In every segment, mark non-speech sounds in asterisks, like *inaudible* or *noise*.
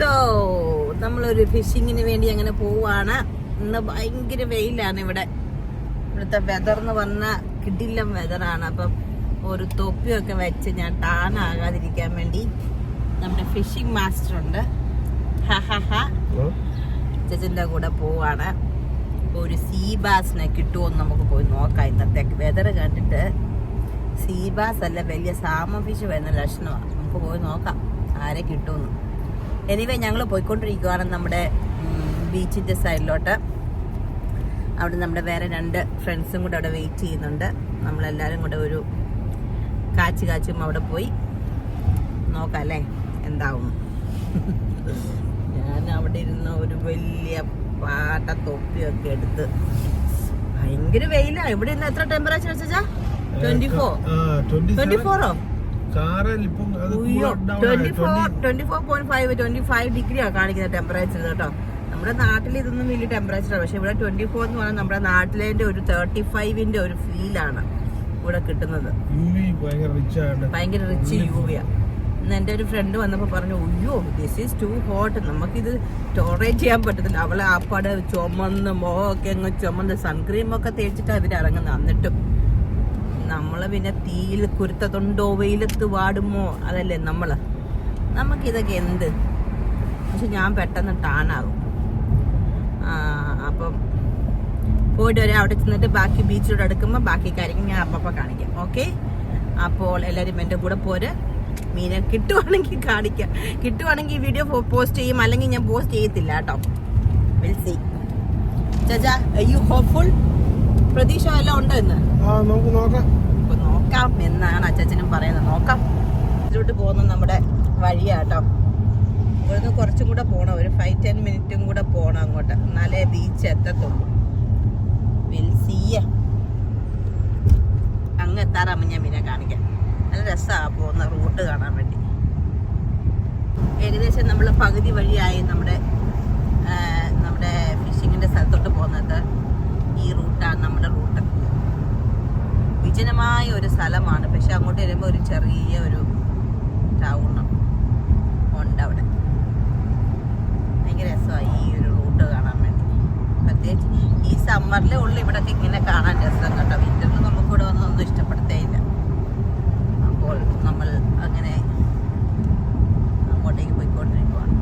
So നമ്മളൊരു ഫിഷിങ്ങിന് വേണ്ടി അങ്ങനെ പോവാണ്. ഇന്ന് ഭയങ്കര വെയിലാണ് ഇവിടെ. ഇവിടുത്തെ വെതർ എന്ന് പറഞ്ഞാൽ കിടിലം വെതറാണ് അപ്പം ഒരു തൊപ്പിയൊക്കെ വെച്ച് ഞാൻ ടാൻ ആകാതിരിക്കാൻ വേണ്ടി നമ്മുടെ ഫിഷിംഗ് മാസ്റ്റർ ഉണ്ട്. ചേച്ചന്റെ കൂടെ പോവാണ്. ഒരു സീ ബാസിനെ കിട്ടുമോ എന്ന് നമുക്ക് പോയി നോക്കാം. ഇന്നത്തെ വെതർ കണ്ടിട്ട്. സീ ബാസ് അല്ല വലിയ സാമ ഫിഷ് വരുന്ന ലക്ഷണമാണ് നമുക്ക് പോയി നോക്കാം. ആരെ കിട്ടുമെന്ന് എനിവേ ഞങ്ങൾ പോയിക്കൊണ്ടിരിക്കുകയാണ് നമ്മുടെ ബീച്ചിന്റെ സൈഡിലോട്ട് അവിടെ നമ്മുടെ വേറെ രണ്ട് ഫ്രണ്ട്സും കൂടെ അവിടെ വെയിറ്റ് ചെയ്യുന്നുണ്ട്. നമ്മളെല്ലാവരും കൂടെ ഒരു കാച്ചു കാച്ചും അവിടെ പോയി. നോക്കാം അല്ലേ എന്താവും. *laughs* ഞാൻ അവിടെ ഇരുന്ന് ഒരു വലിയ പാട്ട തൊപ്പിയൊക്കെ എടുത്ത് ഭയങ്കര വെയിലാ. ഇവിടെ ഇന്ന് എത്ര ടെമ്പറേച്ചർ വെച്ചാ ട്വന്റി ഫോർ ട്വന്റി ഫോറോ കാറിൽ ഇപ്പം twenty. Four twenty four point five twenty five ഡിഗ്രിയാണ് കാണിക്കുന്ന ടെമ്പറേച്ചർ കേട്ടോ. നമ്മുടെ നാട്ടിൽ ഇതൊന്നും വലിയ ടെമ്പറേച്ചറാണ് പക്ഷെ ഇവിടെ ട്വന്റി ഫോർ എന്ന് പറഞ്ഞാൽ നമ്മുടെ നാട്ടിലെ ഒരു തേർട്ടി ഫൈവിന്റെ ഒരു ഫീലാണ് ഇവിടെ കിട്ടുന്നത്. ഭയങ്കര റിച്ച് യൂവിയ ഇന്ന് എന്റെ ഒരു ഫ്രണ്ട് വന്നപ്പോൾ പറഞ്ഞു അയ്യോ ദിസ് ഈസ് ടു ഹോട്ട് ഇത് ടോറേറ്റ് ചെയ്യാൻ പറ്റത്തില്ല. അവളെ ആപ്പാട് ചുമന്ന് മുഖമൊക്കെ അങ്ങ് ചുമന്ന് സൺക്രീം ഒക്കെ തേച്ചിട്ട് ഇവർ ഇറങ്ങുന്നത് എന്നിട്ടും നമ്മൾ പിന്നെ തീയിൽ കുരുത്തതുണ്ടോ വെയിലത്ത് വാടുമോ? അതല്ലേ നമ്മൾ നമുക്കിതൊക്കെ എന്ത്? പക്ഷെ ഞാൻ പെട്ടെന്ന് ടാണാകും. അപ്പം പോയിട്ട് വരാം. അവിടെ ചെന്നിട്ട് ബാക്കി ബീച്ചിലൂടെ അടുക്കുമ്പോൾ ബാക്കി കാര്യങ്ങൾ ഞാൻ അപ്പപ്പോൾ കാണിക്കാം. ഓക്കെ? അപ്പോൾ എല്ലാവരും എന്റെ കൂടെ പോര്. മീനെ കിട്ടുവാണെങ്കിൽ കാണിക്കാം. കിട്ടുവാണെങ്കിൽ ഈ വീഡിയോ പോസ്റ്റ് ചെയ്യും. അല്ലെങ്കിൽ ഞാൻ പോസ്റ്റ് ചെയ്യത്തില്ല കേട്ടോ. വിൽ സി ചാച്ചാ യു ഹോപ്പ്ഫുൾ പ്രതീക്ഷ എല്ലാം ഉണ്ടോ ഇന്ന്? നോക്കാം. നോക്കാം എന്നാണ് അച്ചാച്ചനും പറയുന്നത്. നോക്കാം. ഇതിലോട്ട് പോകുന്ന നമ്മുടെ വഴിയാട്ടോ. ഇവിടുന്ന് കുറച്ചും കൂടെ പോകണം ഒരു ഫൈവ് ടെൻ മിനിറ്റും കൂടെ പോകണം അങ്ങോട്ട്. എന്നാലേ ബീച്ച് എത്തത്തുള്ളൂ. സീയ അങ്ങ് എത്താറാകുമ്പോൾ ഞാൻ പിന്നെ കാണിക്കാം. നല്ല രസമാണ് പോകുന്ന റൂട്ട് കാണാൻ വേണ്ടി. ഏകദേശം നമ്മൾ പകുതി വഴിയായി നമ്മുടെ നമ്മുടെ ഫിഷിങ്ങിന്റെ സ്ഥലത്തോട്ട് പോകുന്നത്. ഈ റൂട്ടാണ് നമ്മുടെ റൂട്ട്. വിജനമായ ഒരു സ്ഥലമാണ്. പക്ഷെ അങ്ങോട്ട് വരുമ്പോൾ ഒരു ചെറിയ ഒരു ടൗണും ഉണ്ട് അവിടെ. ഭയങ്കര രസമായി ഈ ഒരു റൂട്ട് കാണാൻ വേണ്ടി. പ്രത്യേകിച്ച് ഈ സമ്മറിലെ ഉള്ളു ഇവിടെയൊക്കെ ഇങ്ങനെ കാണാൻ രസം കേട്ടോ. വിന്ററിൽ നമുക്ക് ഇവിടെ വന്നൊന്നും ഇഷ്ടപ്പെടുത്തേ ഇല്ല അപ്പോൾ നമ്മൾ അങ്ങനെ അങ്ങോട്ടേക്ക് പോയിക്കൊണ്ടിരിക്കുവാണ്.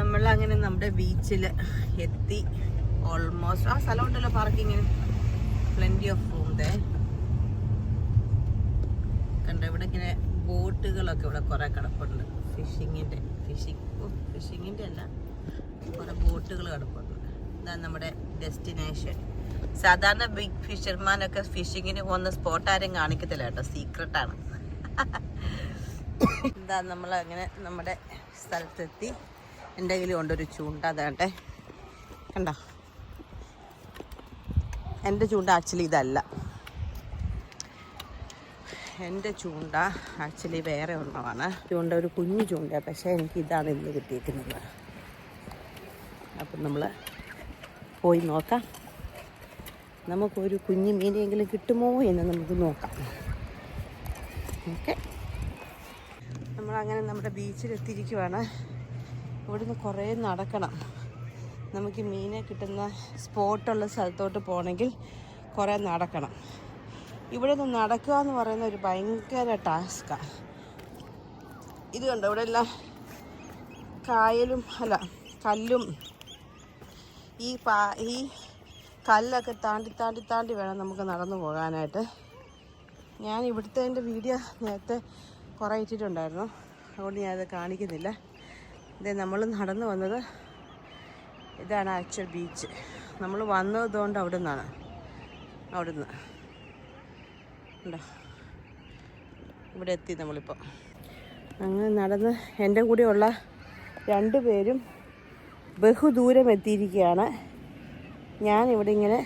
നമ്മൾ അങ്ങനെ നമ്മുടെ ബീച്ചിൽ എത്തി. ഓൾമോസ്റ്റ് ആ സ്ഥലം ഉണ്ടല്ലോ പാർക്കിങ്ങിന് പ്ലെന്റി ഓഫ് റൂം ദേ. കണ്ടോ ഇവിടെ ഇങ്ങനെ ബോട്ടുകളൊക്കെ ഇവിടെ കുറെ കിടപ്പുണ്ട്. ഫിഷിങ്ങിന്റെ ഫിഷിങ് ഫിഷിങ്ങിന്റെ അല്ല. കുറെ ബോട്ടുകൾ കിടപ്പുണ്ട്. ഇതാണ് നമ്മുടെ ഡെസ്റ്റിനേഷൻ സാധാരണ ബിഗ് ഫിഷർമാനൊക്കെ ഫിഷിങ്ങിന് പോകുന്ന സ്പോട്ട് ആരും കാണിക്കത്തില്ല കേട്ടോ. സീക്രട്ടാണ് എന്താ നമ്മൾ അങ്ങനെ നമ്മുടെ സ്ഥലത്തെത്തി. എന്തെങ്കിലും കയ്യിൽ കൊണ്ടൊരു ചൂണ്ട അതാട്ടെ കണ്ടോ? എന്റെ ചൂണ്ട ആക്ച്വലി ഇതല്ല. എന്റെ ചൂണ്ട ആക്ച്വലി വേറെ ഒന്നമാണ് ചൂണ്ട ഒരു കുഞ്ഞു ചൂണ്ട പക്ഷേ എനിക്ക് ഇതാണ് ഇന്ന് കിട്ടിയിരിക്കുന്നത്. അപ്പം നമ്മൾ പോയി നോക്കാം. നമുക്കൊരു കുഞ്ഞു മീനെങ്കിലും കിട്ടുമോ എന്ന് നമുക്ക് നോക്കാം. ഓക്കെ. നമ്മളങ്ങനെ നമ്മുടെ ബീച്ചിലെത്തിയിരിക്കുവാണ്. ഇവിടുന്ന് കുറേ നടക്കണം. നമുക്ക് മീനെ കിട്ടുന്ന സ്പോട്ടുള്ള സ്ഥലത്തോട്ട് പോകണമെങ്കിൽ കുറേ നടക്കണം. ഇവിടെ നിന്ന് നടക്കുക എന്ന് പറയുന്ന ഒരു ഭയങ്കര ടാസ്ക്കാണ് ഇത് കണ്ടോ? ഇവിടെ എല്ലാം കായലും അല്ല കല്ലും ഈ പാ ഈ കല്ലൊക്കെ താണ്ടി താണ്ടി താണ്ടി വേണം നമുക്ക് നടന്നു പോകാനായിട്ട്. ഞാൻ ഇവിടുത്തെ എന്റെ വീഡിയോ നേരത്തെ കുറേ ഇട്ടിട്ടുണ്ടായിരുന്നു. അതുകൊണ്ട് ഞാനത് കാണിക്കുന്നില്ല. ഇത് നമ്മൾ നടന്നു വന്നത് ഇതാണ് ആക്ച്വൽ ബീച്ച്. നമ്മൾ വന്നതുകൊണ്ട് അവിടെ നിന്നാണ് അവിടുന്ന്. ഉണ്ടോ? ഇവിടെ എത്തി നമ്മളിപ്പോൾ അങ്ങനെ നടന്ന് എന്റെ കൂടെയുള്ള രണ്ട് പേരും ബഹുദൂരം എത്തിയിരിക്കുകയാണ്. ഞാൻ ഇവിടെ ഇങ്ങനെ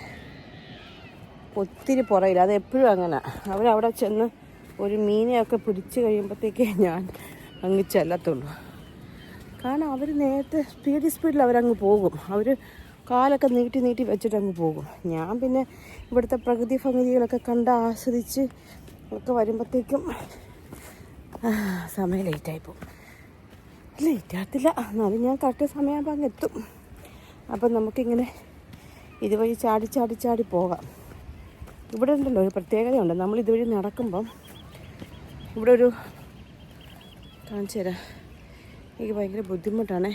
ഒത്തിരി പുറയില്ല. അത് എപ്പോഴും അങ്ങനെ. അവരവിടെ ചെന്ന് ഒരു മീനെയൊക്കെ പിടിച്ച് കഴിയുമ്പോഴത്തേക്കേ ഞാൻ അങ്ങ് ചെല്ലത്തുള്ളൂ. കാരണം അവർ നേരത്തെ സ്പീഡ് സ്പീഡിൽ അവരങ്ങ് പോകും. അവർ കാലൊക്കെ നീട്ടി നീട്ടി വെച്ചിട്ട് അങ്ങ് പോകും. ഞാൻ പിന്നെ ഇവിടുത്തെ പ്രകൃതി ഭംഗികളൊക്കെ കണ്ട് ആസ്വദിച്ച് ഒക്കെ വരുമ്പോഴത്തേക്കും സമയം ലേറ്റായി പോകും. ലേറ്റാത്തില്ല എന്നാലും ഞാൻ കറക്റ്റ് സമയമാകുമ്പോൾ അങ്ങ് എത്തും. അപ്പം നമുക്കിങ്ങനെ ഇതുവഴി ചാടി ചാടി ചാടി പോകാം. ഇവിടെ ഉണ്ടല്ലോ ഒരു പ്രത്യേകതയുണ്ട്. നമ്മൾ ഇതുവഴി നടക്കുമ്പം ഇവിടെ ഒരു കാണിച്ചു തരാം. എനിക്ക് ഭയങ്കര ബുദ്ധിമുട്ടാണേ.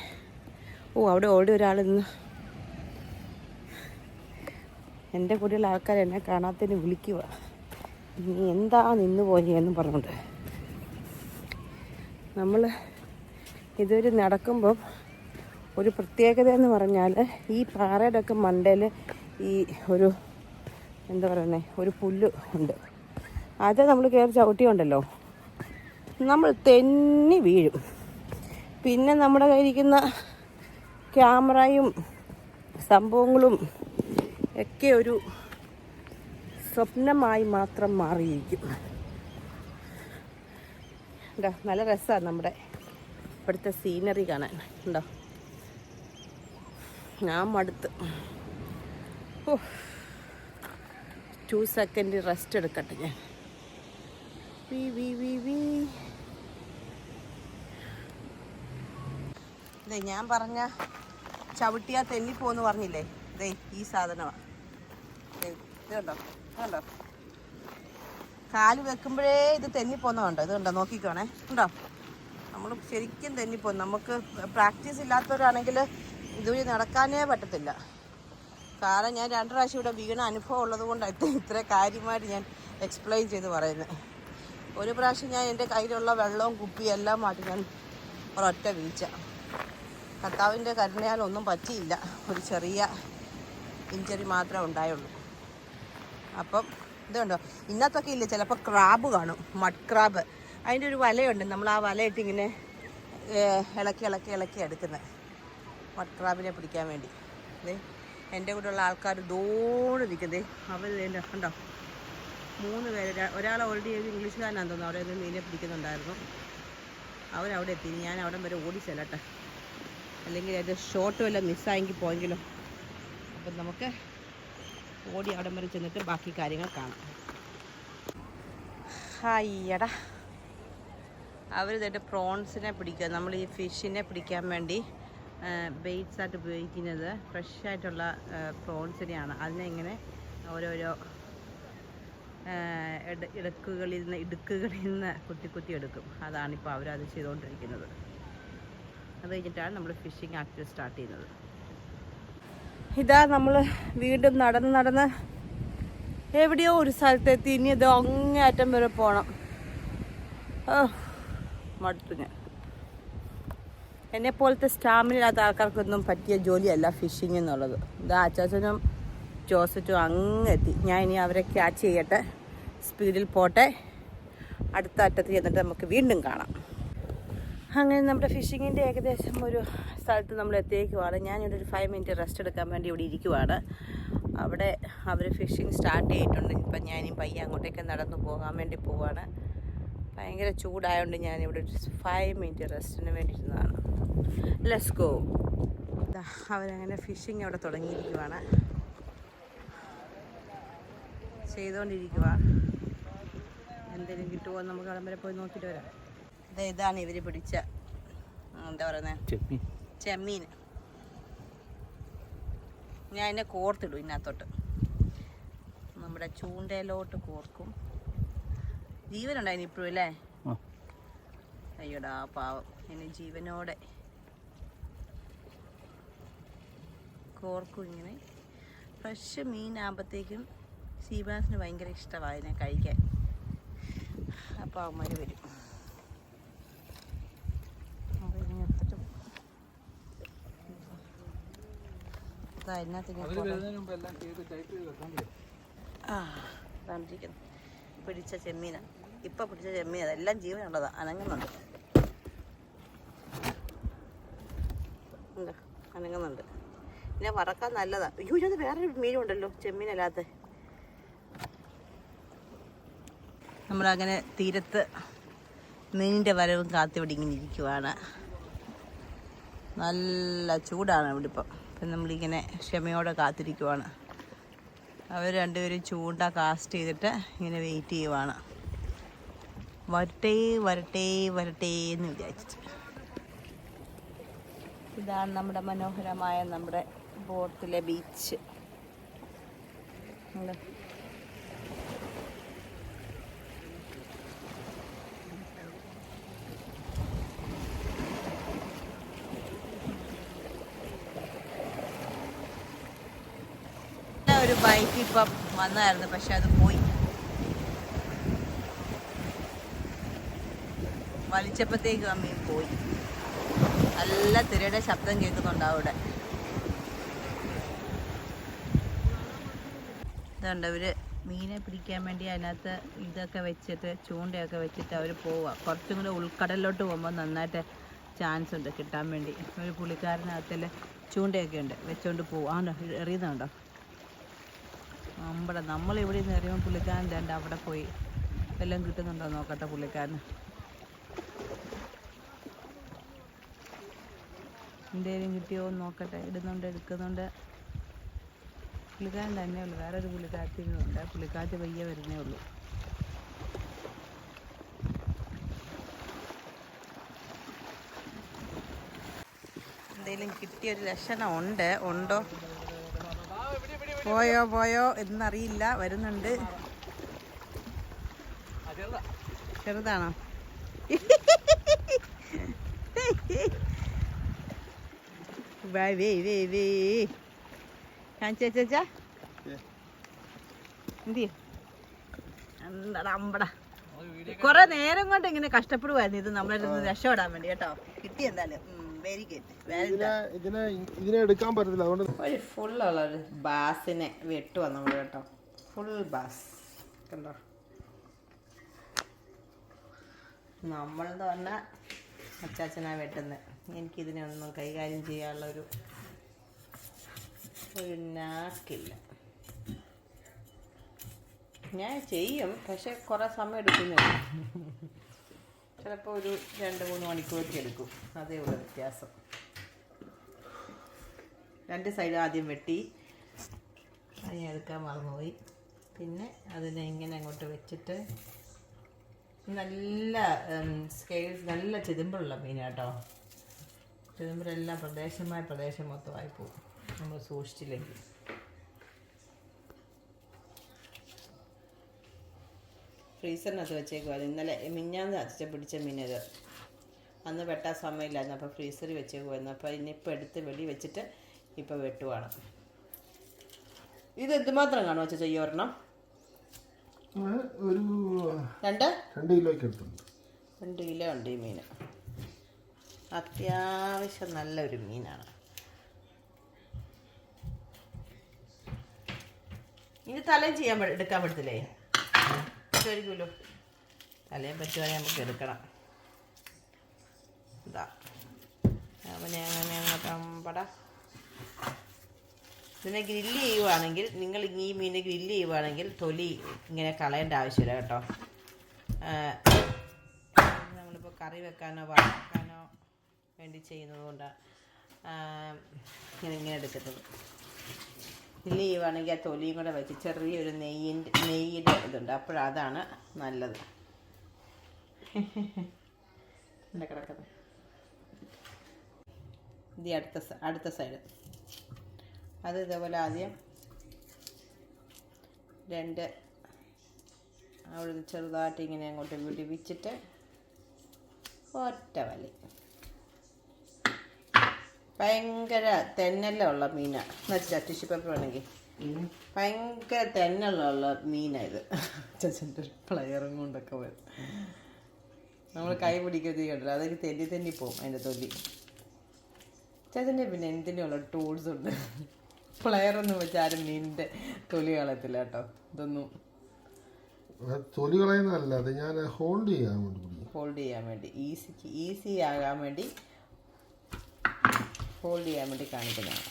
ഓ അവിടെ ഓടി ഒരാൾ നിന്ന് എന്റെ കൂടെയുള്ള ആൾക്കാർ എന്നെ കാണാത്തതിന് വിളിക്കുക. നീ എന്താ നിന്ന് പോയി എന്ന് പറഞ്ഞുകൊണ്ട്. നമ്മൾ ഇതൊരു നടക്കുമ്പം ഒരു പ്രത്യേകത എന്ന് പറഞ്ഞാൽ ഈ പാറയുടെ ഒക്കെ മണ്ടയിൽ ഈ ഒരു എന്താ പറയുന്നത് ഒരു പുല്ല് ഉണ്ട്. അത് നമ്മൾ കയറി ചവിട്ടിയുണ്ടല്ലോ. നമ്മൾ തെന്നി വീഴും. പിന്നെ നമ്മുടെ കയ്യിരിക്കുന്ന ക്യാമറയും സംഭവങ്ങളും ഒക്കെ ഒരു സ്വപ്നമായി മാത്രം മാറിയിരിക്കും. ഉണ്ടോ നല്ല രസമാണ് നമ്മുടെ ഇവിടുത്തെ സീനറി കാണാൻ. ഉണ്ടോ ഞാൻ മടുത്ത്. ഓ ടു സെക്കൻഡ് റെസ്റ്റ് എടുക്കട്ടെ ഞാൻ. വി വി വി വി. ഇതേ ഞാൻ പറഞ്ഞ ചവിട്ടിയാ തെന്നിപ്പോന്ന് പറഞ്ഞില്ലേ? ഇതേ ഈ സാധനമാണ് ഇത് കണ്ടോ? കാൽ വെക്കുമ്പോഴേ ഇത് തെന്നിപ്പോന്നുണ്ടോ ഇത് കണ്ടോ? നോക്കിക്കോണേ. ഉണ്ടോ നമ്മൾ ശരിക്കും തെന്നിപ്പോന്നു. നമുക്ക് പ്രാക്ടീസ് ഇല്ലാത്തവരാണെങ്കിൽ ഇതുവഴി നടക്കാനേ പറ്റത്തില്ല. കാരണം ഞാൻ രണ്ട് പ്രാവശ്യം ഇവിടെ വീണ അനുഭവം ഉള്ളത് കൊണ്ടാണ് ഇത്ര കാര്യമായിട്ട് ഞാൻ എക്സ്പ്ലെയിൻ ചെയ്ത് പറയുന്നത് ഒരു പ്രാവശ്യം ഞാൻ എന്റെ കയ്യിലുള്ള വെള്ളവും കുപ്പിയും എല്ലാം മാറ്റി ഞാൻ ഒരൊറ്റ വീഴ്ച. കർത്താവിന്റെ കരുണയാൽ ഒന്നും പറ്റിയില്ല. ഒരു ചെറിയ ഇഞ്ചറി മാത്രമേ ഉണ്ടായുള്ളൂ. അപ്പം ഇതുണ്ടോ ഇന്നത്തൊക്കെ ഇല്ല ചിലപ്പോൾ ക്രാബ് കാണും മഡ് ക്രാബ്. അതിന്റെ ഒരു വലയുണ്ട്. നമ്മൾ ആ വലയിട്ട് ഇങ്ങനെ ഇളക്കി ഇളക്കി ഇളക്കി എടുക്കുന്നത് മഡ് ക്രാബിനെ പിടിക്കാൻ വേണ്ടി. ദേ എന്റെ കൂടെയുള്ള ആൾക്കാർ ദോട് നിൽക്കുന്നേ അവർ കണ്ടോ? മൂന്ന് പേര്. ഒരാൾ ഓൾറെഡി ഇംഗ്ലീഷുകാരനാണെന്ന് തോന്നുന്നു. അവിടെ മീനെ പിടിക്കുന്നുണ്ടായിരുന്നു. അവരവിടെ എത്തി. ഞാൻ അവിടെ വരെ ഓടി ചെല്ലട്ടെ അല്ലെങ്കിൽ അത് ഷോട്ട് വല്ല മിസ്സായെങ്കിൽ പോയെങ്കിലും. അപ്പം നമുക്ക് ഓടി അവിടെ വരെ ചെന്നിട്ട് ബാക്കി കാര്യങ്ങൾ കാണാം. ഹായ്യടാ. അവർ ഇതായിട്ട് പ്രോൺസിനെ പിടിക്കുക. നമ്മൾ ഈ ഫിഷിനെ പിടിക്കാൻ വേണ്ടി ബെയ്റ്റ്സ് ആയിട്ട് ഉപയോഗിക്കുന്നത് ഫ്രഷ് ആയിട്ടുള്ള പ്രോൺസിനെയാണ് അതിനെ ഇങ്ങനെ ഓരോരോ ഇടക്കുകളിൽ ഇട- ഇടുക്കുകളിൽ നിന്ന് ഇടുക്കുകളിൽ നിന്ന് കുത്തി കുത്തി എടുക്കും. അതാണിപ്പോൾ അവരത് ചെയ്തുകൊണ്ടിരിക്കുന്നത് അത് കഴിഞ്ഞിട്ടാണ് നമ്മൾ ഫിഷിംഗ് ആക്ടിവിറ്റി സ്റ്റാർട്ട് ചെയ്യുന്നത്. ഇതാ നമ്മൾ വീണ്ടും നടന്ന് നടന്ന് എവിടെയോ ഒരു സ്ഥലത്തെത്തി. ഇനി ഇത് അങ്ങേയറ്റം വരെ പോകണം മടുത്തു ഞാൻ എന്നെ പോലത്തെ സ്റ്റാമിന ഇല്ലാത്ത ആൾക്കാർക്കൊന്നും പറ്റിയ ജോലിയല്ല ഫിഷിംഗ് എന്നുള്ളത്. ഇതാ അച്ചാച്ചനും ജോസറ്റും അങ്ങ് എത്തി ഞാൻ ഇനി അവരെ ക്യാച്ച് ചെയ്യട്ടെ. സ്പീഡിൽ പോട്ടെ. അടുത്ത അറ്റത്ത് ചെന്നിട്ട് നമുക്ക് വീണ്ടും കാണാം. അങ്ങനെ നമ്മുടെ ഫിഷിങ്ങിന്റെ ഏകദേശം ഒരു സ്ഥലത്ത് നമ്മൾ എത്തിയേക്കുവാണ്. ഞാനിവിടെ ഒരു ഫൈവ് മിനിറ്റ് റെസ്റ്റ് എടുക്കാൻ വേണ്ടി ഇവിടെ ഇരിക്കുവാണ്. അവിടെ അവർ ഫിഷിങ് സ്റ്റാർട്ട് ചെയ്തിട്ടുണ്ട്. ഇപ്പം ഞാനീ പയ്യ അങ്ങോട്ടേക്ക് നടന്നു പോകാൻ വേണ്ടി പോവാണ്. ഭയങ്കര ചൂടായതുകൊണ്ട് ഞാനിവിടെ ഒരു ഫൈവ് മിനിറ്റ് റെസ്റ്റിന് വേണ്ടി ഇരുന്നതാണ് ലെറ്റ്സ് ഗോ അവരങ്ങനെ ഫിഷിങ് അവിടെ തുടങ്ങിയിരിക്കുവാണ്. ചെയ്തുകൊണ്ടിരിക്കുക എന്തെങ്കിലും കിട്ടുമോ നമുക്ക് അവിടെ വരെ പോയി നോക്കിയിട്ട് വരാം. ഇതാണ് ഇവർ പിടിച്ച എന്താ പറയുന്നത് ചെമ്മീൻ. ഞാൻ അതിനെ കോർത്തിടും ഇതിനകത്തോട്ട്. നമ്മുടെ ചൂണ്ടയിലോട്ട് കോർക്കും. ജീവനുണ്ടായിന് ഇപ്പോഴും അല്ലേ? അയ്യോടാ പാവം. ഇനി ജീവനോടെ കോർക്കും ഇങ്ങനെ. ഫ്രഷ് മീനാകുമ്പോഴത്തേക്കും സീബാസിന് ഭയങ്കര ഇഷ്ടമാണ് കഴിക്കാൻ. അപ്പം അവന്മാർ വരും അപ്പോൾ ഇതിനെ എടുത്തിട്ട് ആ കണ്ടിരിക്കുന്നു പിടിച്ച ചെമ്മീന. ഇപ്പൊ പിടിച്ച ചെമ്മീൻ അതെല്ലാം ജീവനുള്ളതാ. അനങ്ങുന്നുണ്ട്. അനങ്ങുന്നുണ്ട്. പിന്നെ വറക്കാൻ നല്ലതാ. അയ്യോ അത് വേറെ മീനും ഉണ്ടല്ലോ. ചെമ്മീനല്ലാത്ത. നമ്മളങ്ങനെ തീരത്ത് മീനിന്റെ വരവും കാത്തിവിടെ ഇങ്ങനെ ഇരിക്കുവാണ്. നല്ല ചൂടാണ് ഇവിടെ ഇപ്പം അപ്പം നമ്മളിങ്ങനെ ക്ഷമയോടെ കാത്തിരിക്കുവാണ്. അവർ രണ്ടുപേരും ചൂണ്ട കാസ്റ്റ് ചെയ്തിട്ട് ഇങ്ങനെ വെയിറ്റ് ചെയ്യുവാണ്. വരട്ടെ വരട്ടെ വരട്ടെ എന്ന് വിചാരിച്ചിട്ട് ഇതാണ് നമ്മുടെ മനോഹരമായ നമ്മുടെ ബോട്ടിലെ ബീച്ച് ഉണ്ട്. ഒരു ബൈക്ക് ഇപ്പം വന്നായിരുന്നു പക്ഷെ അത് പോയി. വലിച്ചപ്പോഴത്തേക്ക് അമ്മയും പോയി. നല്ല തിരയുടെ ശബ്ദം കേൾക്കുന്നുണ്ട് അവിടെ. ഇതുണ്ട് അവർ മീനെ പിടിക്കാൻ വേണ്ടി അതിനകത്ത് ഇതൊക്കെ വെച്ചിട്ട് ചൂണ്ടയൊക്കെ വെച്ചിട്ട് അവർ പോവുക കുറച്ചും കൂടെ ഉൾക്കടലിലോട്ട് പോകുമ്പോൾ നന്നായിട്ട് ചാൻസ് ഉണ്ട് കിട്ടാൻ വേണ്ടി. ഒരു പുള്ളിക്കാരനകത്തിൽ ചൂണ്ടയൊക്കെ ഉണ്ട് വെച്ചുകൊണ്ട് പോവുക ആണോ? എറിയുന്നുണ്ടോ? നമ്മുടെ നമ്മൾ ഇവിടെ നിന്ന് എറിയുമ്പോൾ പുള്ളിക്കാരൻ രണ്ട് അവിടെ പോയി. എല്ലാം കിട്ടുന്നുണ്ടോ നോക്കട്ടെ പുള്ളിക്കാരന്. എന്തേലും കിട്ടിയോ എന്ന് നോക്കട്ടെ. ഇടുന്നുണ്ട് എടുക്കുന്നുണ്ട്. പുള്ളിക്കാരൻ തന്നെ ഉള്ളു. വേറെ ഒരു പുള്ളിക്കാരത്തിനുണ്ട് പുള്ളിക്കാറ്റ് പയ്യെ വരുന്നേ ഉള്ളൂ. എന്തേലും കിട്ടിയൊരു ലക്ഷണം ഉണ്ട്. ഉണ്ടോ? പോയോ പോയോ എന്നറിയില്ല. വരുന്നുണ്ട്. ചെറുതാണോ? വേ വേ വേ ചേച്ചാ എന്തി അമ്പടാ. നേരം കൊണ്ട് ഇങ്ങനെ കഷ്ടപ്പെടുവായിരുന്നു. ഇത് നമ്മളെ അടുത്ത് നിന്ന് രക്ഷപ്പെടാൻ വേണ്ടി കേട്ടോ. കിട്ടി എന്തായാലും. വെരി ഗുഡ് ഇതിനെ എടുക്കാൻ പറ്റത്തില്ല അതുകൊണ്ട് ഒരു ഫുള്ളുള്ള ഒരു ബാസിനെ വെട്ടുവാ നമ്മൾ കേട്ടോ. Full bass. കണ്ടോ? നമ്മളെന്ന് പറഞ്ഞാൽ അച്ചാച്ചനാ വെട്ടുന്നത് എനിക്കിതിനെ ഒന്നും കൈകാര്യം ചെയ്യാനുള്ള ഒരു നാക്കില്ല ഞാൻ ചെയ്യും പക്ഷെ കുറേ സമയം എടുക്കുന്നു ചിലപ്പോൾ ഒരു രണ്ട് മൂന്ന് മണിക്കൂറൊക്കെ എടുക്കും. അതേ ഉള്ള വ്യത്യാസം. രണ്ട് സൈഡ് ആദ്യം വെട്ടി. അതിനെ എടുക്കാൻ മറന്നുപോയി. പിന്നെ അതിനെ ഇങ്ങനെ അങ്ങോട്ട് വെച്ചിട്ട് നല്ല സ്കെയിൽസ് നല്ല ചെതുമ്പുള്ള മീനാട്ടോ. ചെതുമ്പലെല്ലാം പ്രദേശമായ പ്രദേശം മൊത്തമായി പോകും. നമ്മൾ സൂക്ഷിച്ചില്ലെങ്കിൽ. ഫ്രീസറിനകത്ത് വെച്ചേക്കുമായിരുന്നു ഇന്നലെ മിഞ്ഞാന്ന് അച്ഛൻ പിടിച്ച മീനത് അന്ന് വെട്ടാൻ സമയമില്ലായിരുന്നു. അപ്പോൾ ഫ്രീസറിൽ വെച്ചേക്കുമായിരുന്നു അപ്പോൾ ഇനിയിപ്പോൾ എടുത്ത് വെടി വെച്ചിട്ട് ഇപ്പോൾ വെട്ടുവാണ്. ഇത് എന്തുമാത്രം കാണുമോ അച്ഛൻ ആ, ഒരു രണ്ട്? രണ്ട് കിലോ രണ്ട് കിലോ ഉണ്ട് ഈ മീൻ. അത്യാവശ്യം നല്ലൊരു മീനാണ്. ഇനി തലയും ചെയ്യാൻ എടുക്കാൻ പറ്റത്തില്ലേ? പറ്റുമായിരിക്കുമല്ലോ. തലയും പറ്റുവാണെങ്കിൽ നമുക്ക് എടുക്കണം. ഇതാ. അവനെ അങ്ങനെ അങ്ങോട്ട് പട ഇതിനെ ഗ്രില്ല് ചെയ്യുവാണെങ്കിൽ നിങ്ങൾ ഈ മീനെ ഗ്രില്ല് ചെയ്യുവാണെങ്കിൽ തൊലി ഇങ്ങനെ കളയേണ്ട ആവശ്യമില്ല കേട്ടോ. നമ്മളിപ്പോൾ കറി വെക്കാനോ വറക്കാനോ വേണ്ടി ചെയ്യുന്നത് കൊണ്ടാണ് ഇങ്ങനെ ഇങ്ങനെ എടുക്കുന്നത് ഗ്രില്ല് ചെയ്യുവാണെങ്കിൽ ആ തൊലിയും കൂടെ വെച്ച് ചെറിയൊരു നെയ്യിന്റെ നെയ്യുടെ ഇതുണ്ട്. അപ്പോഴതാണ് നല്ലത്. എന്താ കിടക്കുന്നത് ഇത് അടുത്ത അടുത്ത സൈഡ്. അത് ഇതേപോലെ ആദ്യം രണ്ട് അവിടെ ചെറുതായിട്ട് ഇങ്ങനെ അങ്ങോട്ട് വിടിവിച്ചിട്ട് ഒറ്റ വലി. ഭയങ്കര തെന്നലുള്ള മീനാണ് എന്നുവെച്ചാൽ ടിഷ്യൂ പേപ്പർ വേണമെങ്കിൽ ഭയങ്കര തെന്നലുള്ള മീനാണ് ഇത്. ചേച്ചന്റെ പ്ലെയറും കൊണ്ടൊക്കെ വരും നമ്മൾ കൈ പിടിക്കുന്നത് കണ്ടില്ല? അതൊക്കെ തെന്നി തെന്നി പോകും അതിന്റെ തൊലി. ചേച്ചന്റെ പിന്നെ എന്തിനുള്ള ടൂൾസ് ഉണ്ട്? പ്ലെയർ ഒന്നും വെച്ച് ആരും മീനിന്റെ തൊലി കളയത്തില്ല കേട്ടോ. ഇതൊന്നും തൊലി കളയുന്നതല്ല അത് ഞാൻ ഹോൾഡ് ചെയ്യാൻ വേണ്ടി ഹോൾഡ് ചെയ്യാൻ വേണ്ടി. ഈസിക്ക് ഈസി ആകാൻ വേണ്ടി ഹോൾഡ് ചെയ്യാൻ വേണ്ടി കാണിക്കുന്നതാണ്.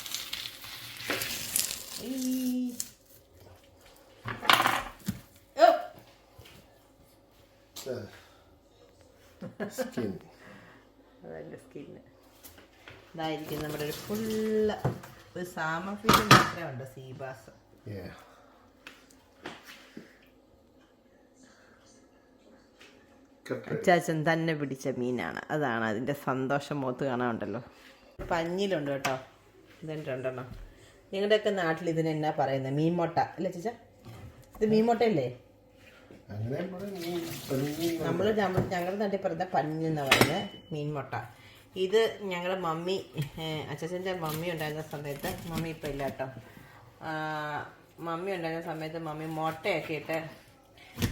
സ്കിന്ന് ഇതായിരിക്കും നമ്മുടെ ഒരു ഫുള്ള് ഒരു സാമ ഫിഷ് മാത്രമേ ഉണ്ട് സീബാസ്? അച്ചാച്ചൻ തന്നെ പിടിച്ച മീനാണ്. അതാണ് അതിന്റെ സന്തോഷം മുഖത്ത് കാണാനുണ്ടല്ലോ പഞ്ഞിലുണ്ട് കേട്ടോ. ഇതുണ്ട് രണ്ടെണ്ണം. നിങ്ങളുടെയൊക്കെ നാട്ടിൽ ഇതിന് എന്നാ പറയുന്നത് മീൻമുട്ട. അല്ലേ ചേച്ച? ഇത് മീൻമുട്ടയല്ലേ? നമ്മൾ ഞങ്ങളുടെ നാട്ടിൽ പറയുന്ന പഞ്ഞി എന്ന് പറയുന്നത് മീൻമുട്ട. ഇത് ഞങ്ങളുടെ മമ്മി അച്ഛന്റെ മമ്മി ഉണ്ടായിരുന്ന സമയത്ത് മമ്മി ഇപ്പം ഇല്ല കേട്ടോ. മമ്മി ഉണ്ടായിരുന്ന സമയത്ത് മമ്മി മുട്ടയൊക്കെ ഇട്ട്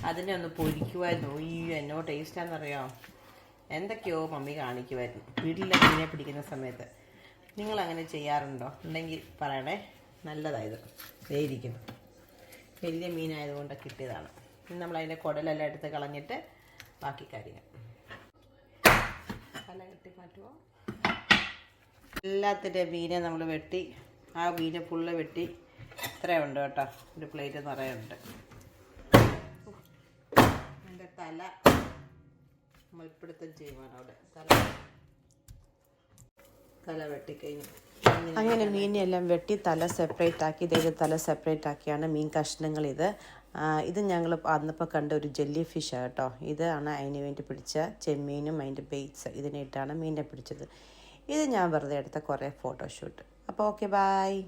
അതിനെ ഒന്ന് പൊരിക്കുമായിരുന്നു ഈ എന്നോ ടേസ്റ്റാണെന്നറിയാമോ എന്തൊക്കെയോ മമ്മി കാണിക്കുമായിരുന്നു വീട്ടിലെ മീനെ പിടിക്കുന്ന സമയത്ത്. നിങ്ങൾ അങ്ങനെ ചെയ്യാറുണ്ടോ? ഉണ്ടെങ്കിൽ പറയണേ. നല്ലതായത്. വേയിരിക്കുന്നു വലിയ മീനായതുകൊണ്ട് കിട്ടിയതാണ്. അതിന്റെ കുടലെല്ലാം എടുത്ത് കളഞ്ഞിട്ട് ബാക്കി കാര്യങ്ങൾ. തല കെട്ടി മാറ്റുമോ എല്ലാത്തിന്റെ മീനെ നമ്മൾ വെട്ടി. ആ മീനെ ഫുള്ള് വെട്ടി. ഇത്രയുണ്ട് കേട്ടോ. ഒരു പ്ലേറ്റ് നിറയുണ്ട്. എന്റെ തല. മൽപ്പിടുത്തം ചെയ്യുവാണ് അവിടെ. തല തല വെട്ടിക്കഴിഞ്ഞു. അങ്ങനെ മീനെല്ലാം വെട്ടി തല സെപ്പറേറ്റ് ആക്കി. ഇതേ തല സെപ്പറേറ്റ് ആക്കിയാണ് മീൻ കഷ്ണങ്ങൾ ഇത്. ഇത് ഞങ്ങൾ അന്നപ്പോൾ കണ്ട ഒരു ജെല്ലി ഫിഷാണ് കേട്ടോ. ഇതാണ് അതിന് വേണ്ടി പിടിച്ച ചെമ്മീനും അതിന്റെ ബെയ്റ്റ്സ് ഇതിനിട്ടാണ് മീനിനെ പിടിച്ചത്. ഇത് ഞാൻ വെറുതെ എടുത്ത കുറേ ഫോട്ടോഷൂട്ട് അപ്പോൾ ഓക്കെ ബായ്